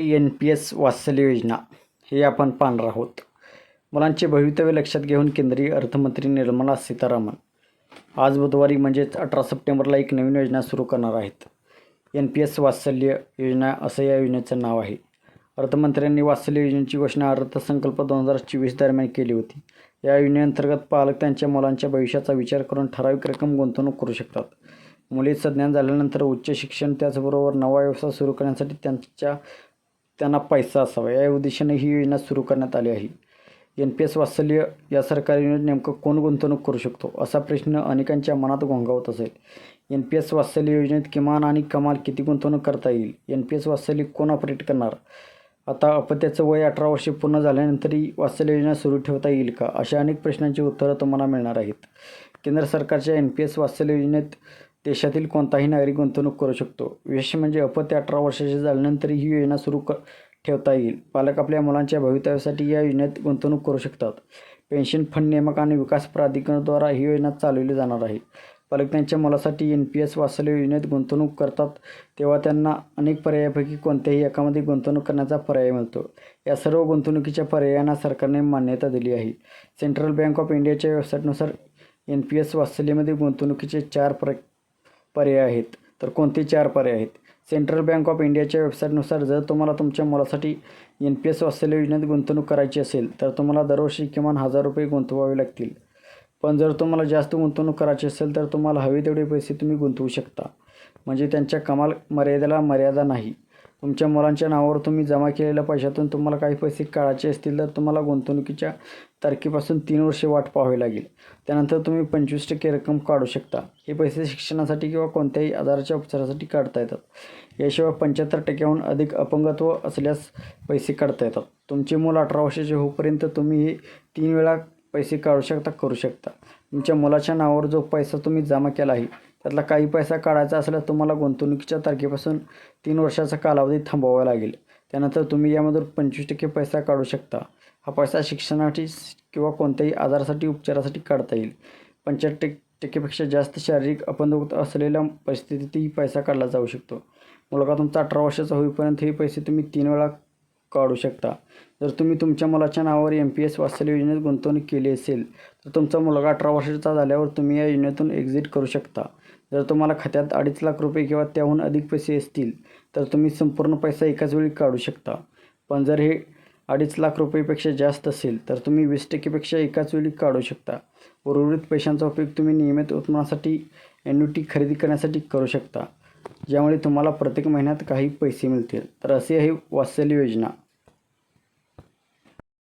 N P S वात्सल्य योजना हे आपण पाहणार आहोत. मुलांचे भवितव्य लक्षात घेऊन केंद्रीय अर्थमंत्री निर्मला सीतारामन आज बुधवारी म्हणजेच अठरा सप्टेंबरला एक नवीन योजना सुरू करणार आहेत. एन पी एस वात्सल्य योजना असं या योजनेचं नाव आहे. अर्थमंत्र्यांनी वात्सल्य योजनेची घोषणा अर्थसंकल्प दोन हजार चोवीस दरम्यान केली होती. या योजनेअंतर्गत पालक त्यांच्या मुलांच्या भविष्याचा विचार करून ठराविक रक्कम गुंतवणूक करू शकतात. मुले सज्ञान झाल्यानंतर उच्च शिक्षण त्याचबरोबर नवा व्यवसाय सुरू करण्यासाठी त्यांच्या त्यांना पैसा असावा. या उद्देशाने ही योजना सुरू करण्यात आली आहे. एन पी एस वात्सल्य या सरकारी योजनेत नेमकं कोण गुंतवणूक करू शकतो? असा प्रश्न अनेकांच्या मनात घोंगावत असेल. एन पी एस वात्सल्य योजनेत किमान आणि कमाल किती गुंतवणूक करता येईल? एन पी एस वात्सल्य कोण ऑपरेट करणार? आता अपत्याचं वय अठरा वर्षे पूर्ण झाल्यानंतरही वात्सल्य योजना सुरू ठेवता येईल का? अशा अनेक प्रश्नांची उत्तरं तुम्हाला मिळणार आहेत. केंद्र सरकारच्या एन पी एस वात्सल्य योजनेत देशातील कोणताही नागरिक गुंतवणूक करू शकतो. विशेष म्हणजे अपत्य अठरा वर्षाचे झाल्यानंतर ही योजना सुरू क ठेवता येईल. पालक आपल्या मुलांच्या भवितव्यासाठी या योजनेत गुंतवणूक करू शकतात. पेन्शन फंड नियामक आणि विकास प्राधिकरणाद्वारा ही योजना चालवली जाणार आहे. पालक त्यांच्या मुलासाठी एन पी एस वात्सल्य योजनेत गुंतवणूक करतात तेव्हा त्यांना अनेक पर्यायापैकी कोणत्याही एकामध्ये गुंतवणूक करण्याचा पर्याय मिळतो. या सर्व गुंतवणुकीच्या पर्यायांना सरकारने मान्यता दिली आहे. सेंट्रल बँक ऑफ इंडियाच्या वेबसाईटनुसार एन पी एस वात्सल्यमध्ये गुंतवणुकीचे चार प्र पर्याय आहेत. तर कोणते चार पर्याय आहेत? सेंट्रल बँक ऑफ इंडियाच्या वेबसाईटनुसार जर तुम्हाला तुमच्या मुलासाठी एन पी एस वात्सल्य योजनेत गुंतवणूक करायची असेल तर तुम्हाला दरवर्षी किमान हजार रुपये गुंतवावे लागतील. पण जर तुम्हाला जास्त गुंतवणूक करायची असेल तर तुम्हाला हवे तेवढे पैसे तुम्ही गुंतवू शकता. म्हणजे त्यांच्या कमाल मर्यादेला मर्यादा नाही. तुमच्या मुलांच्या नावावर तुम्ही जमा केलेल्या पैशातून तुम्हाला काही पैसे काढायचे असतील तर तुम्हाला गुंतवणुकीच्या तारखेपासून तीन वर्षे वाट पाहावी लागेल. त्यानंतर तुम्ही पंचवीस टक्के रक्कम काढू शकता. हे पैसे शिक्षणासाठी किंवा कोणत्याही आजाराच्या उपचारासाठी काढता येतात. याशिवाय पंच्याहत्तर टक्क्याहून अधिक अपंगत्व असल्यास पैसे काढता येतात. तुमचे मूल अठरा वर्षाचे होईपर्यंत तुम्ही हे तीन वेळा पैसे काढू शकता करू शकता. तुमच्या मुलाच्या नावावर जो पैसा तुम्ही जमा केला आहे त्यातला काही पैसा काढायचा असल्यास तुम्हाला गुंतवणुकीच्या तारखेपासून तीन वर्षाचा कालावधी थांबवावा लागेल. त्यानंतर तुम्ही यामधून पंचवीस टक्के पैसा काढू शकता. हा पैसा शिक्षणासाठी किंवा कोणत्याही आजारासाठी उपचारासाठी काढता येईल. पंच्याहत्तर टक्केपेक्षा जास्त शारीरिक अपंगत्व असलेल्या परिस्थितीतही पैसा काढला जाऊ शकतो. मुलगा तुमचा अठरा वर्षाचा होईपर्यंत हे पैसे तुम्ही तीन वेळा काढू शकता. जर तुम्ही तुमच्या मुलाच्या नावावर एम पी एस वात्सल्य योजनेत गुंतवणूक केली असेल तर तुमचा मुलगा अठरा वर्षाचा झाल्यावर तुम्ही या योजनेतून एक्झिट करू शकता. जर तुम्हाला खात्यात अडीच लाख रुपये किंवा त्याहून अधिक पैसे असतील तर तुम्ही संपूर्ण पैसा एकाच वेळी काढू शकता. पण जर हे अडीच लाख रुपयेपेक्षा जास्त असेल तर तुम्ही वीस टक्केपेक्षा एकाच वेळी काढू शकता. उर्वरित पैशांचा उपयोग तुम्ही नियमित उत्पन्नासाठी एन्युटी खरेदी करण्यासाठी करू शकता. ज्यामुळे तुम्हाला प्रत्येक महिन्यात काही पैसे मिळतील. तर अशी आहे वात्सल्य योजना.